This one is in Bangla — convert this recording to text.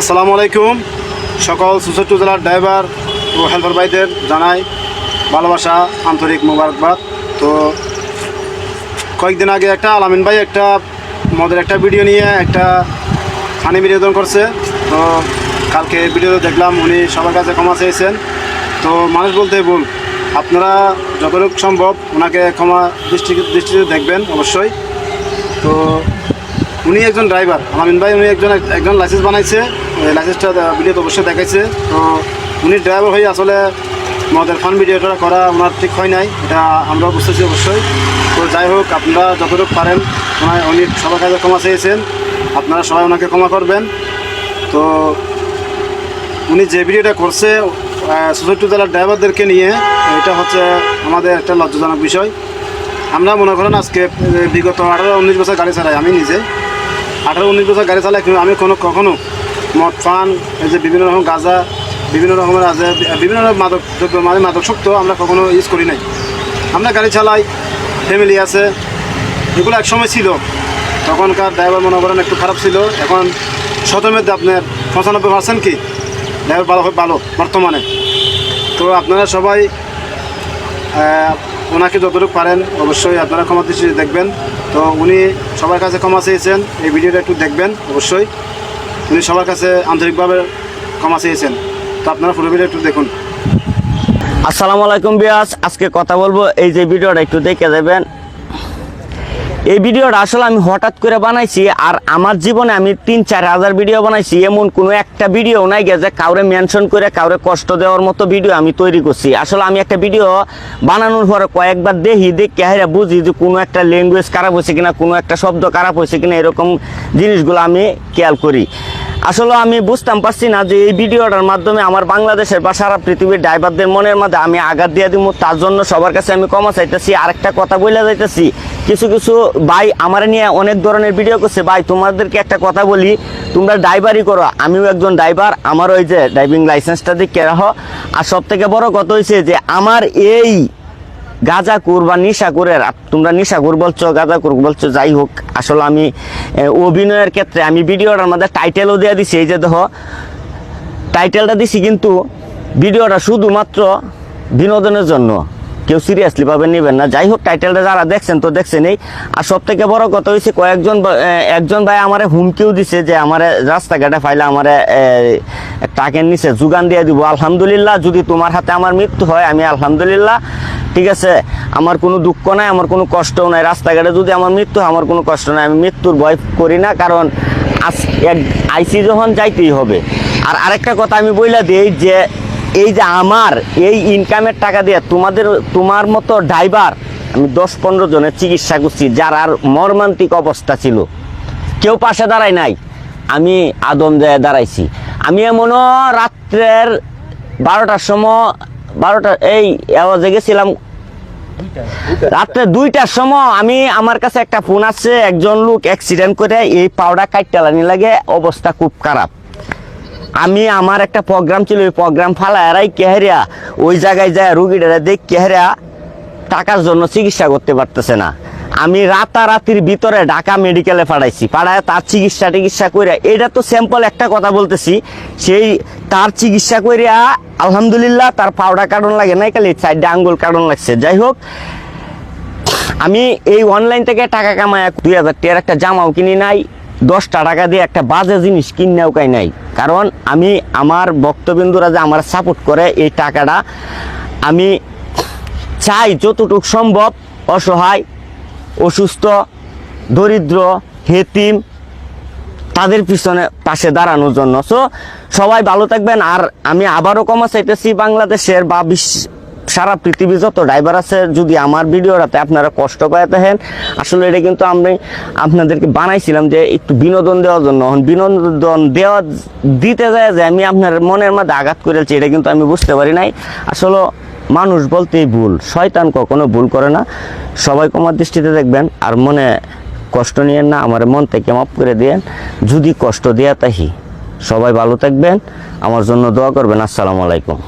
আসসালামু আলাইকুম। সকল সুসট্টু জেলার ড্রাইভার ও হেল্পার ভাইদের জানাই ভালোবাসা, আন্তরিক মোবারকবাদ। তো কয়েকদিন আগে একটা আলামিন ভাই একটা মদের একটা ভিডিও নিয়ে একটা ফানি বিনোদন করছে। তো কালকে ভিডিওতে দেখলাম, উনি সবার কাছে ক্ষমা চেয়েছেন। তো মানুষ বলতে ভুল। আপনারা যতটুকু সম্ভব ওনাকে ক্ষমা দৃষ্টি দৃষ্টিতে দেখবেন অবশ্যই। তো উনি একজন ড্রাইভার আলামিন ভাই উনি একজন একজন লাইসেন্স বানাইছে লাইসেন্সটা ভিডিওতে অবশ্যই দেখাইছে। তো উনি ড্রাইভার হয়ে আসলে মদের ফান ভিডিওটা করা ওনার ঠিক হয় নাই, এটা আমরা বুঝতেছি অবশ্যই। তো যাই হোক, আপনারা যতটুকু পারেন, ওনার উনি সবার কাছে ক্ষমা চেয়েছেন, আপনারা সবাই ওনাকে ক্ষমা করবেন। তো উনি যে ভিডিওটা করছে সুসট্টু জেলার ড্রাইভারদেরকে নিয়ে, এটা হচ্ছে আমাদের একটা লজ্জাজনক বিষয়। আমরা মনে করেন আজকে বিগত আঠারো, উনিশ বছর গাড়ি চালাই, আমি নিজে। আঠারো উনিশ বছর গাড়ি চালাই কিন্তু আমি কোনো কখনো মদ ফান এই যে বিভিন্ন রকম গাঁজা, বিভিন্ন রকমের আছে, বিভিন্ন রকম মাদক দ্রব্য মানে মাদক শক্ত আমরা কখনো ইউজ করি নাই। আমরা গাড়ি চালাই ফ্যামিলি আছে, এগুলো এক সময় ছিল। তখনকার ড্রাইভার মনে করেন একটু খারাপ ছিল। এখন শতের মধ্যে আপনার পঁচানব্বই পার্সেন্ট কি? ড্রাইভার ভালো ভালো, বর্তমানে। তো আপনারা সবাই ওনাকে যতটুকু পারেন অবশ্যই আপনারা ক্ষমা দৃষ্টিতে দেখবেন। তো উনি সবার কাছে ক্ষমা চেয়েছেন, এই ভিডিওটা একটু দেখবেন অবশ্যই। উনি সবার কাছে আন্তরিকভাবে ক্ষমা চেয়েছেন। তো আপনারা পুরো ভিডিও একটু দেখুন। আসসালামু আলাইকুম বিয়াস, আজকে কথা বলব, এই যে ভিডিওটা একটু দেখে দেবেন। এই ভিডিওটা আসলে আমি হঠাৎ করে বানাইছি আর আমার জীবনে আমি তিন, চার হাজার ভিডিও বানাইছি। এমন কোনো একটা ভিডিও নাই যে কাউরে মেনশন করে, কাউরে কষ্ট দেওয়ার মতো ভিডিও আমি তৈরি করছি। আসলে আমি একটা ভিডিও বানানোর পরে কয়েকবার দেখি দেখি হ্যাঁ বুঝি যে কোনো একটা ল্যাঙ্গুয়েজ খারাপ হয়েছে কিনা, কোনো একটা শব্দ খারাপ হয়েছে কিনা, এরকম জিনিসগুলো আমি খেয়াল করি। আসলে আমি বুঝতাম পারছি না যে এই ভিডিওটার মাধ্যমে আমার বাংলাদেশের বা সারা পৃথিবীর ড্রাইভারদের মনের মধ্যে আমি আঘাত দিয়ে দিব তার জন্য সবার কাছে আমি ক্ষমা চাইতেছি। আরেকটা কথা বলে যাইতেছি। কিছু কিছু ভাই আমার নিয়ে অনেক ধরনের ভিডিও করছে। ভাই, তোমাদেরকে একটা কথা বলি। তোমরা ড্রাইভারই করো। আমিও একজন ড্রাইভার। আমার ওই যে ড্রাইভিং লাইসেন্সটা দিকে রাখো। আর সব থেকে বড় কথা হয়েছে যে, আমার এই গাঁজাকুর বা নিশা কুরের তোমরা নিশা কুর বলছো গাঁজাকুর বলছো, যাই হোক, আসলে আমি অভিনয়ের ক্ষেত্রে আমি ভিডিওটার মধ্যে টাইটেলও দিয়ে দিছি, এই যে দেখো টাইটেলটা দিছি কিন্তু ভিডিওটা শুধুমাত্র বিনোদনের জন্য। কেউ সিরিয়াসলি ভাবে নেবেন না। যাই হোক টাইটেলটা যারা দেখছেন তো দেখছেনই আর সব থেকে বড় কথা হয়েছে কয়েকজন একজন ভাই আমারে হুমকিও দিছে যে আমার রাস্তাঘাটে ফাইলে আমার টাকের নিচে যোগান দিয়ে দিব। আলহামদুলিল্লাহ, যদি তোমার হাতে আমার মৃত্যু হয়, আমি আলহামদুলিল্লাহ, ঠিক আছে, আমার কোনো দুঃখ নাই, আমার কোনো কষ্টও নাই। রাস্তাঘাটে যদি আমার মৃত্যু হয়, আমার কোনো কষ্ট নাই। আমি মৃত্যুর ভয় করি না, কারণ আজ এক আইসি যখন যাইতেই হবে। আর আরেকটা কথা আমি বইলা দিই যে এই যে আমার এই ইনকামের টাকা দিয়ে তোমাদের, তোমার মতো ড্রাইভার আমি দশ পনেরো জনের চিকিৎসা করছি, যার আর মর্মান্তিক অবস্থা ছিল। কেউ পাশে দাঁড়ায় নাই। আমি আদম যায় দাঁড়াইছি। আমি এমনও রাত্রের বারোটার সময়, বারোটা, এই আওয়াজে গেছিলাম। রাত্রে দুইটার সময় আমি, আমার কাছে একটা ফোন আসছে, একজন লোক অ্যাক্সিডেন্ট করে এই পাউডা কাটটালানি লাগে, অবস্থা খুব খারাপ। আমি আমার একটা প্রোগ্রাম ছিল, ওই প্রোগ্রাম ফালায়ারাই কেহারিয়া, ওই জায়গায় যায় রুগীরা দেখ কেহারিয়া টাকার জন্য চিকিৎসা করতে পারতেছে না। আমি রাতারাতির ভিতরে ঢাকা মেডিকেলে পাঠাইছি, পাঠায় তার চিকিৎসা টিকিৎসা করে এটা তো স্যাম্পল একটা কথা বলতেছি, সেই তার চিকিৎসা করিয়া আলহামদুলিল্লাহ তার পাউডা কারণ লাগে নাই, খালি সাইডে আঙ্গুল কারণ লাগছে। যাই হোক, আমি এই অনলাইন থেকে টাকা কামায় দুই হাজার টাকার একটা জামাও কিনি নাই দশটা টাকা দিয়ে একটা বাজে জিনিস কিনেও কাই নাই। কারণ আমি আমার বক্তবিন্দুরা যে আমার সাপোর্ট করে এই টাকাটা, আমি চাই যতটুক সম্ভব অসহায়, অসুস্থ, দরিদ্র, হেতিম, তাদের পিছনে পাশে দাঁড়ানোর জন্য। সো সবাই ভালো থাকবেন। আর আমি আবারও কমা চাইতেছি বাংলাদেশের বা বিশ্ব সারা পৃথিবী যত ড্রাইভার আছে, যদি আমার ভিডিওটাতে আপনারা কষ্ট পায় থাকেন, আসলে এটা কিন্তু আমি আপনাদেরকে বানাইছিলাম যে একটু বিনোদন দেওয়ার জন্য। বিনোদন দেওয়া দিতে যায় যে আমি আপনার মনের মধ্যে আঘাত করেছি এটা কিন্তু আমি বুঝতে পারি নাই। আসলে মানুষ বলতেই ভুল, শয়তান কখনো ভুল করে না। সবাই কমার দৃষ্টিতে দেখবেন, আর মনে কষ্ট নিয়েন না, আমার মন থেকে মাফ করে দিয়েন। যদি কষ্ট দেয়া তাহি সবাই ভালো থাকবেন। আমার জন্য দোয়া করবেন। আসসালামু আলাইকুম।